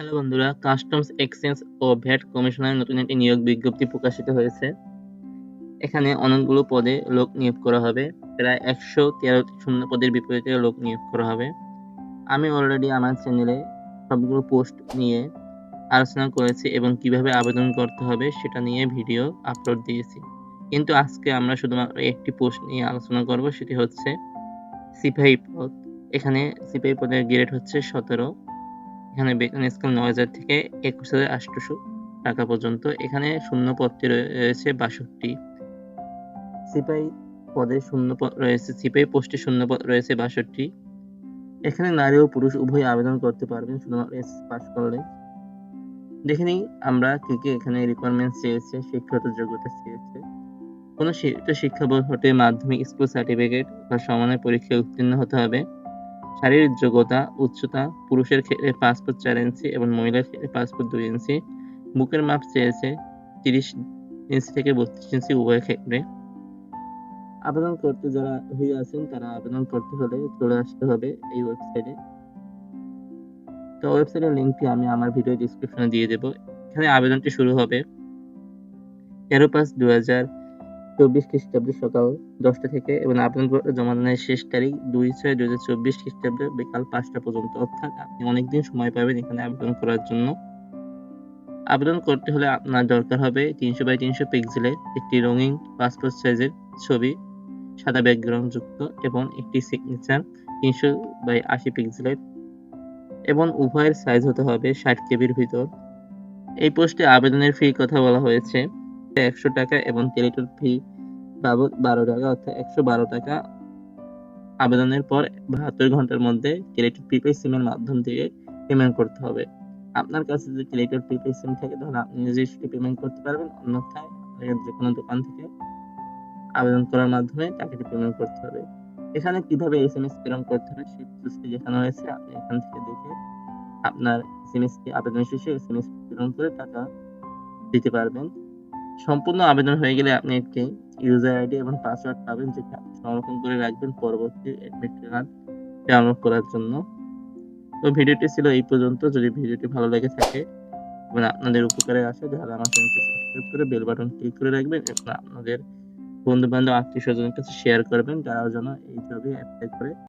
Hello বন্ধুরা customs exchange ও VAT কমিশনারের নতুন একটি নিয়োগ বিজ্ঞপ্তি প্রকাশিত হয়েছে। এখানে অনেকগুলো পদে লোক নিয়োগ করা হবে। প্রায় একশো তেরোটি শূন্য পদের বিপরীতে লোক নিয়োগ করা হবে। আমি অলরেডি আমার চ্যানেলে সবগুলো পোস্ট নিয়ে আলোচনা করেছি এবং কীভাবে আবেদন করতে হবে সেটা নিয়ে ভিডিও আপলোড দিয়েছি। কিন্তু আজকে আমরা শুধুমাত্র একটি পোস্ট নিয়ে আলোচনা করব, সেটি হচ্ছে সিপাহী পদ। এখানে সিপাহী পদের গ্রেড হচ্ছে সতেরো। এখানে বেতন স্কেল নয় হাজার থেকে একুশ হাজার আটশোশো টাকা পর্যন্ত। এখানে শূন্য পদটি রয়েছে বাষট্টি। সিপাহী পদে শূন্য পদ রয়েছে, সিপাহী পোস্টে শূন্য পদ রয়েছে বাষট্টি। এখানে নারী ও পুরুষ উভয় আবেদন করতে পারবেন, শুধুমাত্র এস পাস করলে। দেখে নিই আমরা কি কি এখানে রিকোয়ারমেন্টস চেয়েছে শিক্ষাগত যোগ্যতা চেয়েছে কোনো শিক্ষা বোর্ড হতে মাধ্যমিক স্কুল সার্টিফিকেট বা সমানের পরীক্ষায় উত্তীর্ণ হতে হবে। শারীরিক যোগ্যতা, উচ্চতা, পুরুষের ক্ষেত্রে পাঁচ ফুট চার ইঞ্চি এবং মহিলার ক্ষেত্রে পাঁচ ফুট দুই ইঞ্চি। বুকের মাপ চেয়েছে তিরিশ ইঞ্চি থেকে বত্রিশ ইঞ্চি উভয় ক্ষেত্রে। আবেদন করতে যারা হয়ে আছেন, তারা আবেদন করতে হলে চলে আসতে হবে এই ওয়েবসাইটে তো ওয়েবসাইটের লিঙ্কটি আমি আমার ভিডিও ডিসক্রিপশনে দিয়ে দেবো। এখানে আবেদনটি শুরু হবে। তেরো পাঁচ দু হাজার চব্বিশ খ্রিস্টাব্দে সকাল দশটা থেকে এবং আবেদন জমা দানের শেষ তারিখ দুই ছয় দুই হাজার চব্বিশ খ্রিস্টাব্দে বিকাল পাঁচটা পর্যন্ত। অর্থাৎ আপনি অনেকদিন সময় পাবেন এখানে আবেদন করার জন্য। আবেদন করতে হলে আপনার দরকার হবে তিনশো বাই তিনশো পিক্সেলের একটি রঙিন পাসপোর্ট সাইজের ছবি, সাদা ব্যাকগ্রাউন্ড যুক্ত এবং একটি সিগনেচার তিনশো বাই আশি পিক্সেলের এবং উভয়ের সাইজ হতে হবে ষাট কেবির ভিতর। এই পোস্টে আবেদনের ফি কথা বলা হয়েছে। একশো টাকা এবং টেলিটন ফি বাবদ বারো টাকা, অর্থাৎ একশো বারো টাকা আবেদনের পর বাহাত্তর ঘণ্টার মধ্যে টেলিটন প্রিপেড সিমের মাধ্যম থেকে পেমেন্ট করতে হবে। আপনার কাছে যদি টেলিটন প্রিপেড সিম থাকে, তাহলে আপনি নিজেই সেটি পেমেন্ট করতে পারবেন। অন্যথায় আপনাকে যে কোনো দোকান থেকে আবেদন করার মাধ্যমে টাকাটি পেমেন্ট করতে হবে। এখানে কীভাবে এস এম এস প্রেরণ করতে হবে সেই প্রসেসটি দেখানো হয়েছে। আপনি এখান থেকে দেখে আপনার এস এম এস আবেদন শেষে এস এম এস প্রেরণ করে টাকা দিতে পারবেন। সম্পূর্ণ আবেদন হয়ে গেলে আপনি একটি ইউজার আইডি এবং পাসওয়ার্ড পাবেন, যেটা সংরক্ষণ করে রাখবেন পরবর্তী অ্যাডমিট কার্ড ডাউনলোড করার জন্য। তো ভিডিওটি ছিল এই পর্যন্ত। যদি ভিডিওটি ভালো লেগে থাকে এবং আপনাদের উপকারে আসে, তাহলে আমার চ্যানেলটি সাবস্ক্রাইব করে বেল বাটন ক্লিক করে রাখবেন এবং আপনাদের বন্ধু বান্ধব আত্মীয় স্বজনের কাছে শেয়ার করবেন তারাও যেন এই জবে অ্যাপ্লাই করে।